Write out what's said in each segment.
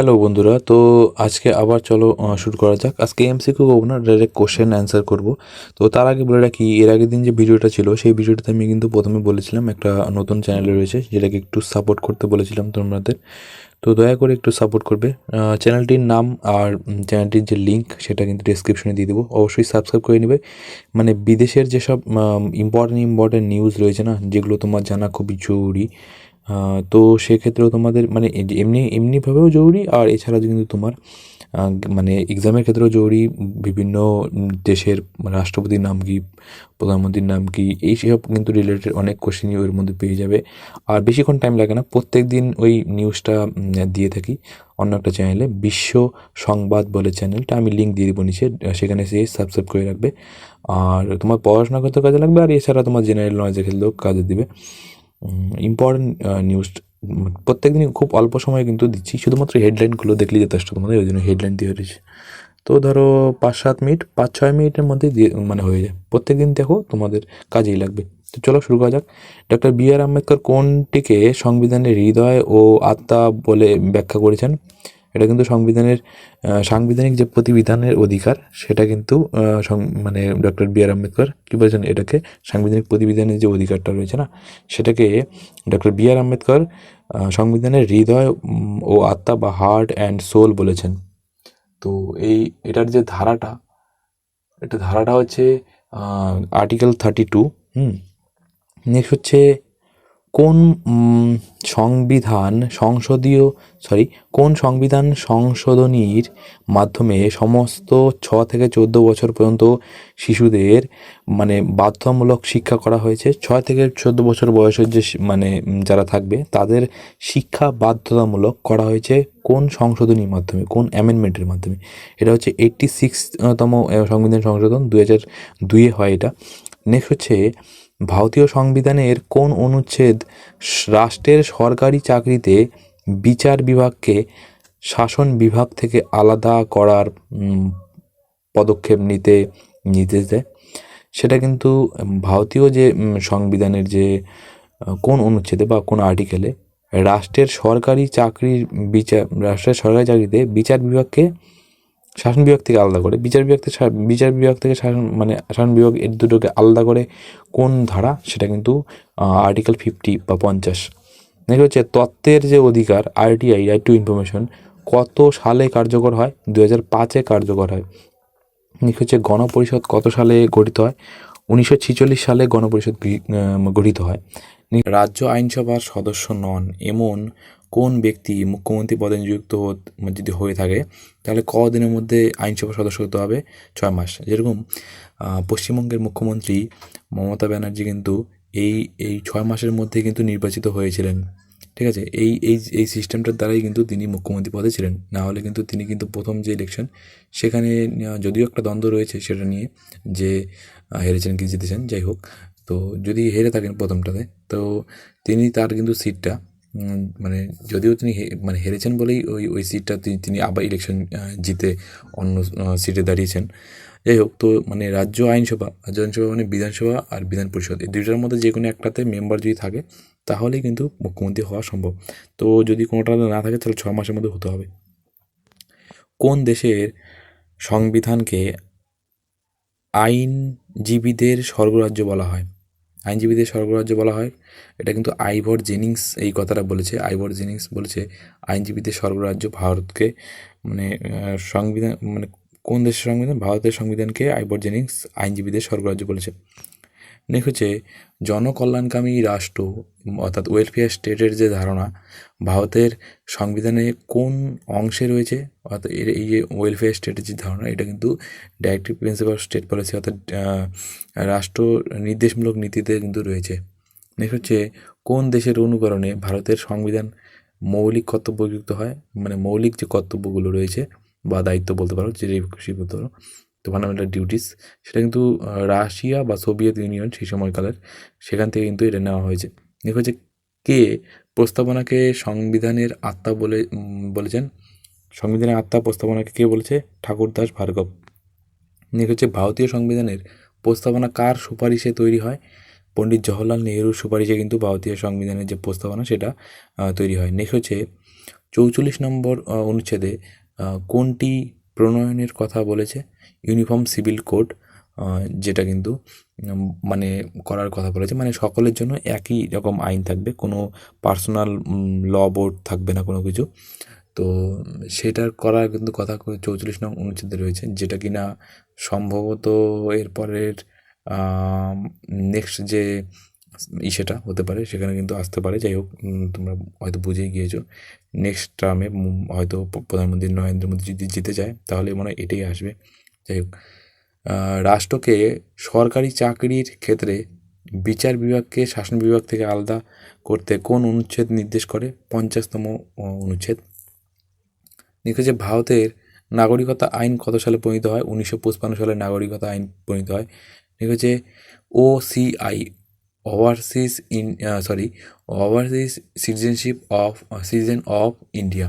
Hello বন্ধুরা, তো আজকে আবার চলো শুরু করা যাক। আজকে এমসিকিউ করব না ডাইরেক্ট কোশ্চেন অ্যান্সার করব। তো তার আগে বলে রাখি, এর আগের দিন যে ভিডিওটা ছিল, সেই ভিডিওটাতে আমি কিন্তু প্রথমে বলেছিলাম, একটা নতুন চ্যানেল রয়েছে, যেটাকে একটু সাপোর্ট করতে বলেছিলাম তোমাদের। তো দয়া করে একটু সাপোর্ট করবে। চ্যানেলটির নাম আর চ্যানেলটির যে লিঙ্ক সেটা কিন্তু ডিসক্রিপশনে দিয়ে দেবো। অবশ্যই সাবস্ক্রাইব করে নেবে। মানে বিদেশের যেসব ইম্পর্টেন্ট ইম্পর্টেন্ট নিউজ রয়েছে না, যেগুলো তোমার জানা খুবই জরুরি তো সেক্ষেত্রেও তোমাদের মানে এমনি, এমনিভাবেও জরুরি, আর এছাড়া কিন্তু তোমার মানে এক্সামের ক্ষেত্রেও জরুরি, বিভিন্ন দেশের রাষ্ট্রপতির নাম কি, প্রধানমন্ত্রীর নাম কি এই সব কিন্তু রিলেটেড অনেক কোশ্চেনই ওর মধ্যে পেয়ে যাবে। আর বেশিক্ষণ টাইম লাগে না প্রত্যেক দিন ওই নিউজটা দিয়ে থাকি। অন্য একটা চ্যানেলে বিশ্ব সংবাদ বলে চ্যানেলটা আমি লিঙ্ক দিয়ে দেবো নিচে, সেখানে সে সাবস্ক্রাইব করে রাখবে। আর তোমার পড়াশোনা করতে কাজে লাগবে? আর এছাড়া তোমার জেনারেল নলেজের ক্ষেত্রেও কাজে দিবে। ইম্পর্টেন্ট নিউজ প্রত্যেক দিনই খুব অল্প সময় কিন্তু দিচ্ছি। শুধুমাত্র হেডলাইনগুলো দেখলে যথেষ্ট তোমাদের, ওই জন্য হেডলাইন দিয়ে রয়েছে তো ধরো পাঁচ সাত মিনিট, পাঁচ ছয় মিনিটের মধ্যে দিয়ে মানে হয়ে যায়। প্রত্যেক দিন দেখো তোমাদের কাজেই লাগবে। তো চলো শুরু করা যাক। ডক্টর বি আর আম্বেদকর কোনটিকে সংবিধানের হৃদয় ও আত্মা বলে ব্যাখ্যা করেছেন? এটা কিন্তু সংবিধানের সাংবিধানিক যে প্রতিবিধানের অধিকার, সেটা কিন্তু মানে ডক্টর বি আর আম্বেদকর কী বলেছেন? এটাকে সাংবিধানিক প্রতিবিধানের যে অধিকারটা রয়েছে না, সেটাকে ডক্টর বি আর আম্বেদকর সংবিধানের হৃদয় ও আত্মা বা হার্ট অ্যান্ড সোল বলেছেন। তো এই, এটার যে ধারাটা, এটা ধারাটা হচ্ছে article thirty two, hmm, next হচ্ছে কোন সংবিধান সংসদীয় সরি কোন সংবিধান সংশোধনীর মাধ্যমে সমস্ত ছ থেকে চোদ্দ বছর পর্যন্ত শিশুদের মানে বাধ্যতামূলক শিক্ষা করা হয়েছে? ছয় থেকে চোদ্দ বছর বয়সের যে মানে যারা থাকবে, তাদের শিক্ষা বাধ্যতামূলক করা হয়েছে কোন সংশোধনীর মাধ্যমে, কোন অ্যামেন্ডমেন্টের মাধ্যমে? এটা হচ্ছে এইট্টি সিক্সতম সংবিধান সংশোধন দু হাজার দুইয়ে হয় এটা। নেক্সট হচ্ছে ভারতীয় সংবিধানের কোন অনুচ্ছেদ রাষ্ট্রের সরকারি চাকরিতে বিচার বিভাগকে শাসন বিভাগ থেকে আলাদা করার পদক্ষেপ নিতে নির্দেশ দেয়? সেটা কিন্তু ভারতীয় যে সংবিধানের যে কোন অনুচ্ছেদে বা কোন আর্টিকেলে রাষ্ট্রের সরকারি চাকরির বিচার, রাষ্ট্রের সরকারি চাকরিতে বিচার বিভাগকে শাসন বিভাগ থেকে আলাদা করে, বিচার বিভাগ থেকে বিচার বিভাগ থেকে শাসন মানে শাসন বিভাগ এর দুটোকে আলাদা করে কোন ধারা, সেটা কিন্তু আর্টিকেল ফিফটি বা পঞ্চাশ। দেখি হচ্ছে তত্ত্বের যে অধিকার আরটিআই রাইট টু ইনফরমেশন কত সালে কার্যকর হয়? দু হাজার পাঁচে কার্যকর হয়। নেক্সট হচ্ছে গণপরিষদ কত সালে গঠিত হয়? উনিশশো সালে গণপরিষদ গঠিত হয়। রাজ্য আইনসভার সদস্য নন, এমন কোন ব্যক্তি মুখ্যমন্ত্রী পদে নিযুক্ত যদি হয়ে থাকে, তাহলে কদিনের মধ্যে আইনসভার সদস্য হতে হবে? ছয় মাস। যেরকম পশ্চিমবঙ্গের মুখ্যমন্ত্রী মমতা ব্যানার্জি কিন্তু এই এই ছয় মাসের মধ্যে কিন্তু নির্বাচিত হয়েছিলেন। ঠিক আছে? এই এই এই সিস্টেমটার দ্বারাই কিন্তু তিনি মুখ্যমন্ত্রী পদে ছিলেন। না হলে কিন্তু তিনি কিন্তু প্রথম যে ইলেকশন সেখানে যদিও একটা দ্বন্দ্ব রয়েছে সেটা নিয়ে যে হেরেছেন কি জিতেছেন, যাই হোক। তো যদি হেরে থাকেন প্রথমটাতে, তো তিনি তার কিন্তু সিটটা মানে যদিও তিনি মানে হেরেছেন বলেই ওই ওই সিটটা তিনি আবার ইলেকশন জিতে অন্য সিটে দাঁড়িয়েছেন। যাই হোক, তো মানে রাজ্য আইনসভা রাজ্য আইনসভা মানে বিধানসভা আর বিধান পরিষদ, এই দুইটার মধ্যে যে কোনো একটাতে মেম্বার যদি থাকে, তাহলেই কিন্তু মুখ্যমন্ত্রী হওয়া সম্ভব। তো যদি কোনোটা না থাকে, তাহলে ছ মাসের মধ্যে হতে হবে। কোন দেশের সংবিধানকে আইনজীবীদের স্বর্গরাজ্য বলা হয়? আইনজীবীদের স্বর্গরাজ্য বলা হয়। এটা কিন্তু আইভর জেনিংস এই কথাটা বলেছে। আইভর জেনিংস বলেছে, আইনজীবীদের স্বর্গরাজ্য ভারতকে মানে সংবিধান মানে কোন দেশের সংবিধান? ভারতের সংবিধানকে আইভর জেনিংস আইনজীবীদের স্বর্গরাজ্য বলেছে। নেক্সট হচ্ছে জনকল্যাণকামী রাষ্ট্র, অর্থাৎ ওয়েলফেয়ার স্টেটের যে ধারণা, ভারতের সংবিধানে কোন অংশে রয়েছে? অর্থাৎ এর এই যে ওয়েলফেয়ার স্টেটের যে ধারণা, এটা কিন্তু ডাইরেক্টিভ প্রিন্সিপাল স্টেট পলিসি অর্থাৎ রাষ্ট্র নির্দেশমূলক নীতিতে কিন্তু রয়েছে। নেক্সট হচ্ছে, কোন দেশের অনুকরণে ভারতের সংবিধান মৌলিক কর্তব্যযুক্ত হয়? মানে মৌলিক যে কর্তব্যগুলো রয়েছে বা দায়িত্ব বলতে পারো, যে ফান্ডামেন্টাল ডিউটিস সেটা কিন্তু রাশিয়া বা সোভিয়েত ইউনিয়ন সেই সময়কালের, সেখান থেকে কিন্তু এটা নেওয়া হয়েছে। দেখো হচ্ছে কে প্রস্তাবনাকে সংবিধানের আত্মা বলে বলেছেন? সংবিধানের আত্মা প্রস্তাবনাকে কে বলেছে? ঠাকুরদাস ভার্গব। নেক্সট হচ্ছে ভারতীয় সংবিধানের প্রস্তাবনা কার সুপারিশে তৈরি হয়? পণ্ডিত জওহরলাল নেহরুর সুপারিশে কিন্তু ভারতীয় সংবিধানের যে প্রস্তাবনা, সেটা তৈরি হয়। নেক্সট হচ্ছে চৌচল্লিশ নম্বর অনুচ্ছেদে কোনটি প্রণয়নের কথা বলেছে, ইউনিফর্ম সিভিল কোড যেটা কিন্তু মানে করার কথা বলেছে। মানে সকলের জন্য একই রকম আইন থাকবে, কোনো পার্সোনাল ল বোর্ড থাকবে না কোনো কিছু। তো সেটার করার কিন্তু কথা চৌচল্লিশ নং অনুচ্ছেদে রয়েছে, যেটা কিনা সম্ভবত এরপরের নেক্সট যে ইসেটা হতে পারে, সেখানে কিন্তু আসতে পারে। যাই হোক তোমরা হয়তো বুঝেই গিয়েছো। নেক্সট টার্মে হয়তো প্রধানমন্ত্রী নরেন্দ্র মোদী যদি জিতে যায় তাহলে মনে হয় এটাই আসবে। যাই হোক রাষ্ট্রকে সরকারি চাকরির ক্ষেত্রে বিচার বিভাগকে, শাসন বিভাগ থেকে আলাদা করতে কোন অনুচ্ছেদ নির্দেশ করে? পঞ্চাশতম অনুচ্ছেদ। লিখেছে ভারতের নাগরিকতা আইন কত সালে প্রণীত হয়? উনিশশো পঁচপান্ন সালে নাগরিকতা আইন প্রণীত হয়। লিখেছে O C I overseas in sorry overseas citizenship of citizen of India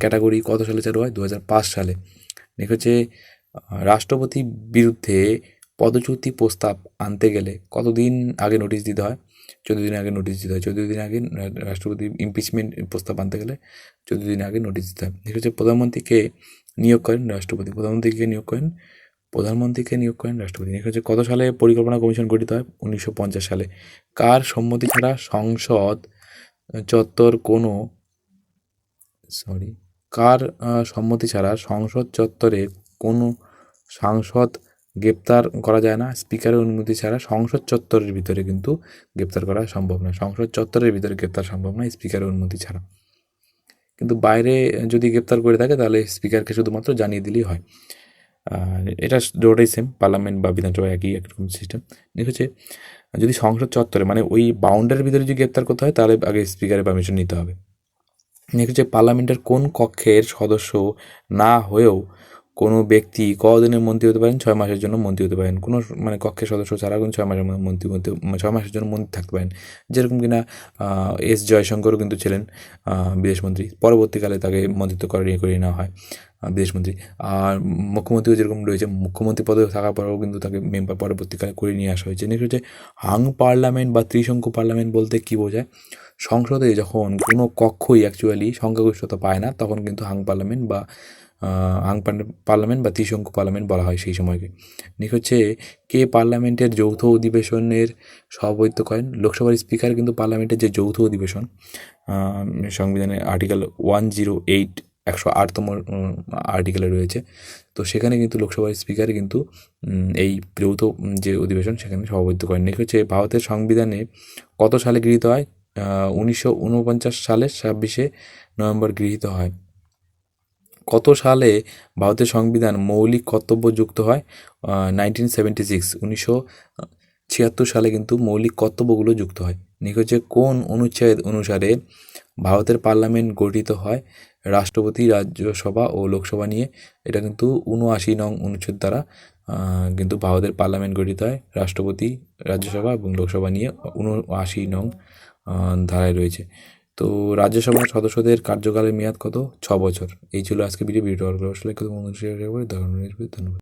category কত সালে চালু হয়? দু হাজার পাঁচ সালে। লিখেছে আহ, রাষ্ট্রপতি বিরুদ্ধে পদচ্যুতি প্রস্তাব আনতে গেলে কতদিন আগে নোটিশ দিতে হয়? চোদ্দ দিন আগে নোটিশ দিতে হয়। চোদ্দ দিন আগে রাষ্ট্রপতি ইমপিচমেন্ট প্রস্তাব আনতে গেলে চোদ্দ দিন আগে নোটিশ দিতে হয়। ঠিক হচ্ছে প্রধানমন্ত্রীকে নিয়োগ করেন রাষ্ট্রপতি। প্রধানমন্ত্রীকে নিয়োগ করেন প্রধানমন্ত্রীকে নিয়োগ করেন রাষ্ট্রপতি। ঠিক হচ্ছে কত সালে? পরিকল্পনা কমিশন গঠিত হয় উনিশশো পঞ্চাশ সালে। কার সম্মতি ছাড়া সংসদ চত্বর কোনো সরি কার সম্মতি ছাড়া সংসদ চত্বরে কোনো সাংসদ গ্রেপ্তার করা যায় না? স্পিকারের অনুমতি ছাড়া সংসদ চত্বরের ভিতরে কিন্তু গ্রেপ্তার করা সম্ভব নয়। সংসদ চত্বরের ভিতরে গ্রেপ্তার সম্ভব নয় স্পিকারের অনুমতি ছাড়া। কিন্তু বাইরে যদি গ্রেপ্তার করে থাকে, তাহলে স্পিকারকে শুধুমাত্র জানিয়ে দিলেই হয়। এটা দুটোটাই সেম পার্লামেন্ট বা বিধানসভা একই একরকম সিস্টেম হচ্ছে, যদি সংসদ চত্বরে মানে ওই বাউন্ডারির ভিতরে যদি গ্রেপ্তার করতে হয়, তাহলে আগে স্পিকারের পারমিশন নিতে হবে। নেক্সট হচ্ছে পার্লামেন্টের কোন কক্ষের সদস্য না হয়েও কোনো ব্যক্তি কদিনের মন্ত্রী হতে পারেন, ছয় মাসের জন্য মন্ত্রী হতে পারেন। কোনো মানে কক্ষের সদস্য ছাড়া কোনো ছয় মাসের মন্ত্রী হতে মানে ছয় মাসের জন্য মন্ত্রী থাকতে পারেন। যেরকম কিনা এস জয়শঙ্করও কিন্তু ছিলেন বিদেশমন্ত্রী পরবর্তীকালে তাকে মন্ত্রিত্ব করিয়ে করিয়ে নেওয়া হয়। বিদেশমন্ত্রী। আর মুখ্যমন্ত্রীও যেরকম রয়েছে, মুখ্যমন্ত্রী পদে থাকার পরেও কিন্তু তাকে মেম্বার পরবর্তীকালে করে নিয়ে আসা হয়েছে। নেক্সট হচ্ছে, হাং পার্লামেন্ট বা ত্রিশঙ্কু পার্লামেন্ট বলতে কী বোঝায়? সংসদে যখন কোনো কক্ষই অ্যাকচুয়ালি সংখ্যাগরিষ্ঠতা পায় না, তখন কিন্তু হাং পার্লামেন্ট বা পার্লা- পার্লামেন্ট বা ত্রিশঙ্কু পার্লামেন্ট বলা হয় সেই সময়কে। ঠিক হচ্ছে, কে পার্লামেন্টের যৌথ অধিবেশনের সভাপতিত্ব করেন? লোকসভার স্পিকার কিন্তু পার্লামেন্টের যে যৌথ অধিবেশন সংবিধানের আর্টিকেল ওয়ান জিরো এইট একশো আটতম আর্টিকেলে রয়েছে। তো সেখানে কিন্তু লোকসভার স্পিকার কিন্তু এই যৌথ যে অধিবেশন সেখানে সভাপতিত্ব করেন। ঠিক হচ্ছে, ভারতের সংবিধানে কত সালে গৃহীত হয়? উনিশশো উনপঞ্চাশ সালের ছাব্বিশে নভেম্বর গৃহীত হয়। কত সালে ভারতের সংবিধান মৌলিক কর্তব্য যুক্ত হয়? নাইনটিন সেভেন্টি সিক্স উনিশশো ছিয়াত্তর সালে কিন্তু মৌলিক কর্তব্যগুলো যুক্ত হয়। নিখ হচ্ছে, কোন অনুচ্ছেদ অনুসারে ভারতের পার্লামেন্ট গঠিত হয়? রাষ্ট্রপতি, রাজ্যসভা ও লোকসভা নিয়ে। এটা কিন্তু উনআশি নং অনুচ্ছেদ দ্বারা কিন্তু ভারতের পার্লামেন্ট গঠিত হয়। রাষ্ট্রপতি, রাজ্যসভা এবং লোকসভা নিয়ে উনআশি নং ধারায় রয়েছে। তো রাজ্যসভার সদস্যদের কার্যকালের মেয়াদ কত? ছ বছর। এই ছিল আজকে ভিডিও। ভিডিও আসলে ধন্যবাদ।